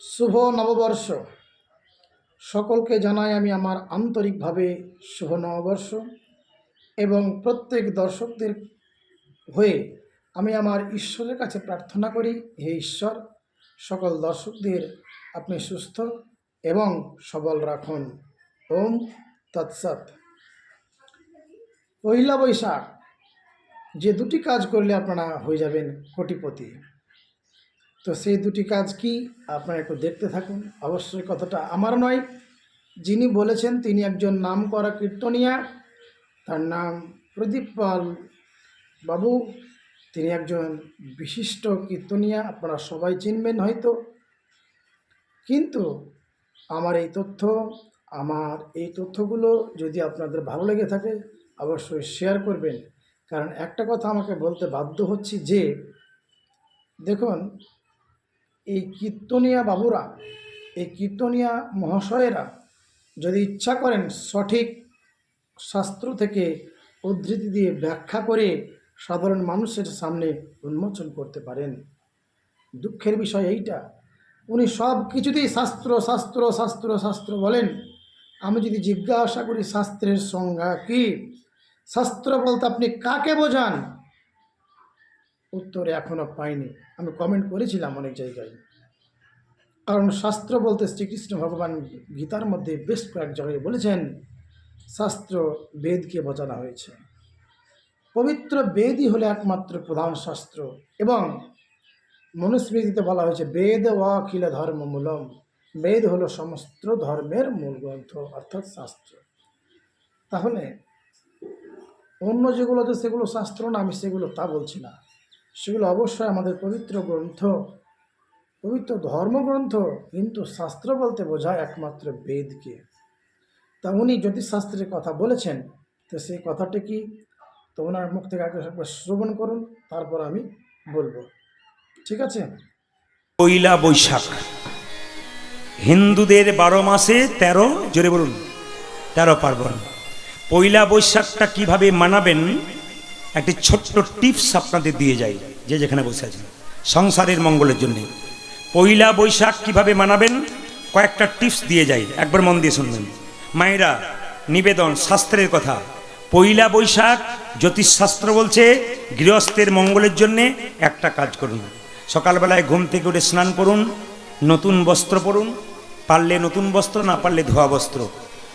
শুভ নববর্ষ। সকলকে জানাই আমি আমার আন্তরিকভাবে শুভ নববর্ষ এবং প্রত্যেক দর্শকদের হয়ে আমি আমার ঈশ্বরের কাছে প্রার্থনা করি, হে ঈশ্বর, সকল দর্শকদের আপনি সুস্থ এবং সবল রাখুন। ওম তৎসৎ। পহিলা বৈশাখ, যে দুটি কাজ করলে আপনারা হয়ে যাবেন কোটিপতি। তো সেই দুটি কাজ কি আপনারা একটু দেখতে থাকুন। অবশ্যই কথাটা আমার নয়। যিনি বলেছেন তিনি একজন নাম করা কীর্তনিয়া। তার নাম প্রদীপ পাল বাবু। তিনি একজন বিশিষ্ট কীর্তনিয়া। আপনারা সবাই চিনবেন হয়তো। কিন্তু আমার এই তথ্য, আমার এই তথ্যগুলো যদি আপনাদের ভালো লেগে থাকে, অবশ্যই শেয়ার করবেন। কারণ একটা কথা আমাকে বলতে বাধ্য হচ্ছি যে, দেখুন এই কীর্তনিয়া বাবুরা, এই কীর্তনিয়া মহাশয়েরা যদি ইচ্ছা করেন সঠিক শাস্ত্র থেকে উদ্ধৃতি দিয়ে ব্যাখ্যা করে সাধারণ মানুষের সামনে উন্মোচন করতে পারেন। দুঃখের বিষয় এইটা, উনি সব কিছুতেই শাস্ত্র শাস্ত্র শাস্ত্র শাস্ত্র বলেন। আমি যদি জিজ্ঞাসা করি, শাস্ত্রের সংজ্ঞা কি? শাস্ত্র বলতে আপনি কাকে বোঝান? উত্তরে এখনও পাইনি। আমি কমেন্ট করেছিলাম অনেক জায়গায়। কারণ শাস্ত্র বলতে শ্রীকৃষ্ণ ভগবান গীতার মধ্যে বেশ কয়েক জায়গায় বলেছেন, শাস্ত্র বেদকে বোঝানো হয়েছে। পবিত্র বেদই হলো একমাত্র প্রধান শাস্ত্র এবং মনুস্মৃতিতে বলা হয়েছে, বেদ অখিল ধর্ম মূলম। বেদ হলো সমস্ত ধর্মের মূল গ্রন্থ অর্থাৎ শাস্ত্র। তাহলে অন্য যেগুলো তো সেগুলো শাস্ত্র না, আমি সেগুলো তা বলছি না। সেগুলো অবশ্যই আমাদের পবিত্র গ্রন্থ। পবিত্র ধর্মগ্রন্থ কিন্তু শাস্ত্র বলতে বোঝায় একমাত্র বেদকে। তা উনি জ্যোতিষশাস্ত্রের কথা বলেছেন, তো সেই কথাটি কি? তো ওনার মুখ থেকে আগে একবার শ্রবণ করুন, তারপর আমি বলব। ঠিক আছে? পয়লা বৈশাখ। হিন্দুদের বারো মাসে তেরো, জোরে বলুন, তেরো পার্বণ। পয়লা বৈশাখটা কীভাবে মানাবেন? একটি ছোট্ট টিপস আপনাদের দিয়ে যাই, যে যেখানে বসে আছেন। সংসারের মঙ্গলের জন্য। পয়লা বৈশাখ কীভাবে মানাবেন? কয়েকটা টিপস দিয়ে যাই, একবার মন দিয়ে শুনবেন। মায়েরা, নিবেদন, শাস্ত্রের কথা। পয়লা বৈশাখ জ্যোতিষশাস্ত্র বলছে, গৃহস্থের মঙ্গলের জন্যে একটা কাজ করুন। সকালবেলায় ঘুম থেকে উঠে স্নান করুন, নতুন বস্ত্র পরুন। পারলে নতুন বস্ত্র, না পারলে ধোয়া বস্ত্র।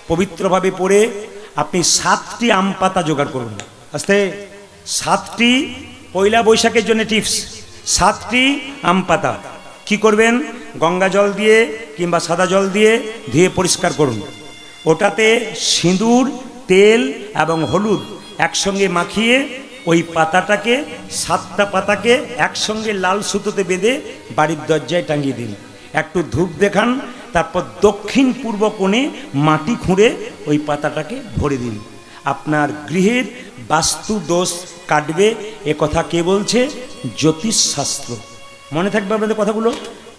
পবিত্রভাবে পরে আপনি সাতটি আম পাতা জোগাড় করুন। আস্তে। সাতটি পয়লা বৈশাখের জন্য টিপস সাতটি আম পাতা। কি করবেন? গঙ্গা জল দিয়ে কিংবা সাদা জল দিয়ে ধুয়ে পরিষ্কার করুন। ওটাতে সিঁদুর, তেল এবং হলুদ একসঙ্গে মাখিয়ে ওই পাতাটাকে, সাতটা পাতাকে একসঙ্গে লাল সুতোতে বেঁধে বাড়ির দরজায় টাঙিয়ে দিন। একটু ধূপ দেখান, তারপর দক্ষিণ পূর্ব কোণে মাটি খুঁড়ে ওই পাতাটাকে ভরে দিন। আপনার গৃহের বাস্তু দোষ কাটবে, এ কথা কে বলছে? জ্যোতিষশাস্ত্র। মনে থাকবে আপনাদের কথাগুলো?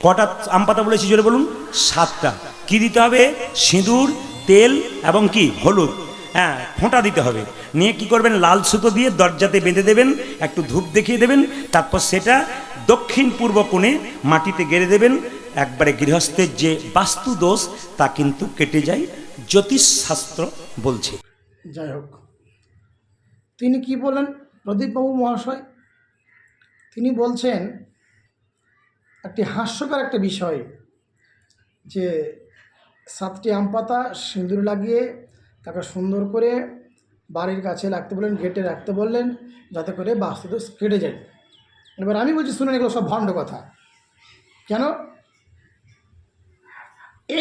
কটা আম পাতা বলেছি, জোরে বলুন? সাতটা। কি দিতে হবে? সিঁদুর, তেল এবং কি? হলুদ। হ্যাঁ ফোঁটা দিতে হবে। নিয়ে কি করবেন? লাল সুতো দিয়ে দরজাতে বেঁধে দেবেন, একটু ধূপ দেখিয়ে দেবেন, তারপর সেটা দক্ষিণ পূর্ব কোণে মাটিতে গেড়ে দেবেন। একবারে গৃহস্থের যে বাস্তু দোষ তা কিন্তু কেটে যায়। জ্যোতিষশাস্ত্র বলছে। যাই হোক। তিনি কি বলেন? প্রদীপবাবু মহাশয়, তিনি বলছেন একটি হাস্যকর একটা বিষয় যে সাতটি আম পাতা সিঁদুর লাগিয়ে তাকে সুন্দর করে বাড়ির কাছে রাখতে বললেন, গেটে রাখতে বললেন যাতে করে বাস্তুদোষ কেটে যায়। এবার আমি বলছি, শুনেন, এগুলো সব ভণ্ড কথা। কেন?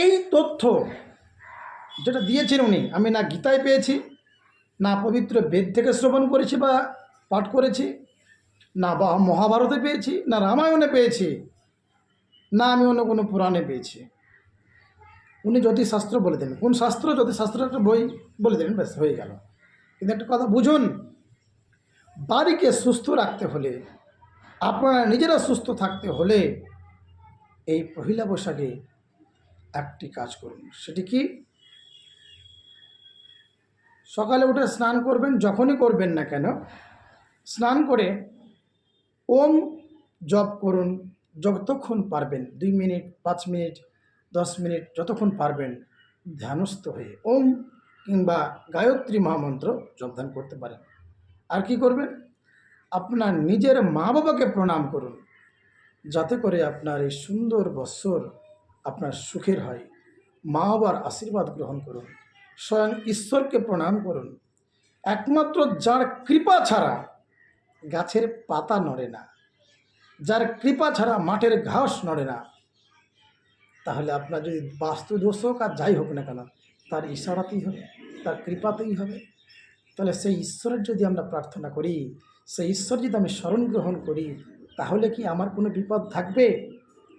এই তথ্য যেটা দিয়েছেন উনি, আমি না গীতায় পেয়েছি, না পবিত্র বেদ থেকে শ্রবণ করেছি বা পাঠ করেছি, না বা মহাভারতে পেয়েছি, না রামায়ণে পেয়েছি, না আমি অন্য কোনো পুরাণে পেয়েছি। উনি জ্যোতিষশাস্ত্র বলে দেন কোন শাস্ত্র? জ্যোতিষশাস্ত্র একটা বই বলে দেন ব্যাস, হয়ে গেল। কিন্তু একটা কথা বুঝুন, বাড়িকে সুস্থ রাখতে হলে, আপনারা নিজেরা সুস্থ থাকতে হলে এই পহিলা বৈশাখে একটি কাজ করুন। সেটি কি? সকালে উঠে স্নান করবেন, যখনই করবেন না কেন স্নান করে ওম জপ করুন, যতক্ষণ পারবেন, দুই মিনিট, পাঁচ মিনিট, দশ মিনিট, যতক্ষণ পারবেন, ধ্যানস্থ হয়ে ওম কিংবা গায়ত্রী মহামন্ত্র যোগদান করতে পারেন। আর কি করবেন? আপনার নিজের মা বাবাকে প্রণাম করুন, যাতে করে আপনার এই সুন্দর বৎসর আপনার সুখের হয়। মা বাবার আশীর্বাদ গ্রহণ করুন, স্বয়ং ঈশ্বরকে প্রণাম করুন। একমাত্র যার কৃপা ছাড়া গাছের পাতা নড়ে না, যার কৃপা ছাড়া মাঠের ঘাস নড়ে না। তাহলে আপনার যদি বাস্তু দোষ হোক আর যাই হোক না কেন, তার ইশারাতেই হবে, তার কৃপাতেই হবে। তাহলে সেই ঈশ্বরের যদি আমরা প্রার্থনা করি, সেই ঈশ্বর যদি আমি স্মরণ গ্রহণ করি, তাহলে কি আমার কোনো বিপদ থাকবে?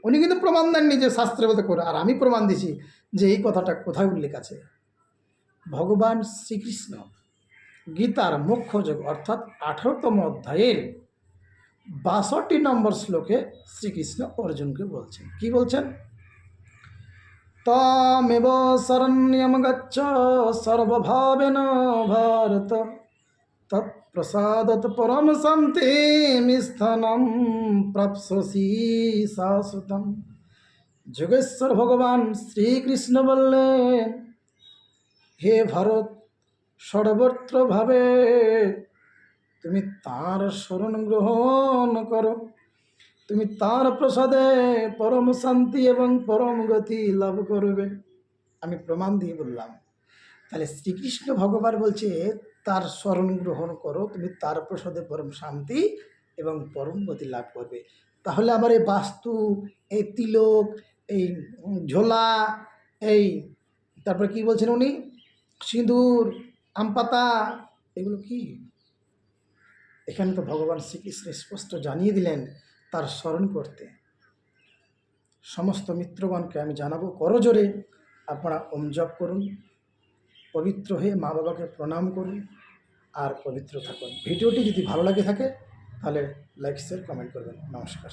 উনি কিন্তু প্রমাণ দেননি যে শাস্ত্রের মতো করে আর আমি প্রমাণ দিছি যে এই কথাটা কোথায় উল্লেখ আছে? ভগবান শ্রীকৃষ্ণ গীতার মুখ্য যোগ অর্থাৎ আঠারোতম অধ্যায়ের বাষট্টি নম্বর শ্লোকে শ্রীকৃষ্ণ অর্জুনকে বলছেন। কি বলছেন? তমেব শরণ্যম গচ্ছ সর্বভাবেন ভারত। তৎপ্রসাদত পরম শান্তিমিস্থানম প্রাপ্সসি শাশ্বতম। যোগেশ্বর ভগবান শ্রীকৃষ্ণ বললেন, হে ভারত সর্বত্রভাবে তুমি তাঁর শরণ গ্রহণ করো। তুমি তাঁর প্রসাদে পরম শান্তি এবং পরম গতি লাভ করবে। আমি প্রমাণ দিয়ে বললাম। তাহলে শ্রীকৃষ্ণ ভগবান বলছে, তার স্মরণ গ্রহণ করো, তুমি তার প্রসাদে পরম শান্তি এবং পরম গতি লাভ করবে। তাহলে আমার এই বাস্তু, এই তিলক, এই ঝোলা, এই, তারপরে কি বলছেন উনি? সিঁদুর আম পাতা, এগুলো কি? এখানে তো ভগবান শ্রীকৃষ্ণ স্পষ্ট জানিয়ে দিলেন তার স্মরণ করতে। সমস্ত মিত্রগণকে আমি জানাব করজোরে, আপনারা ওম জপ করুন, পবিত্র হয়ে মা বাবাকে প্রণাম করুন আর পবিত্র থাকুন। ভিডিওটি যদি ভালো লাগে থাকে, তাহলে লাইক শেয়ার কমেন্ট করবেন। নমস্কার।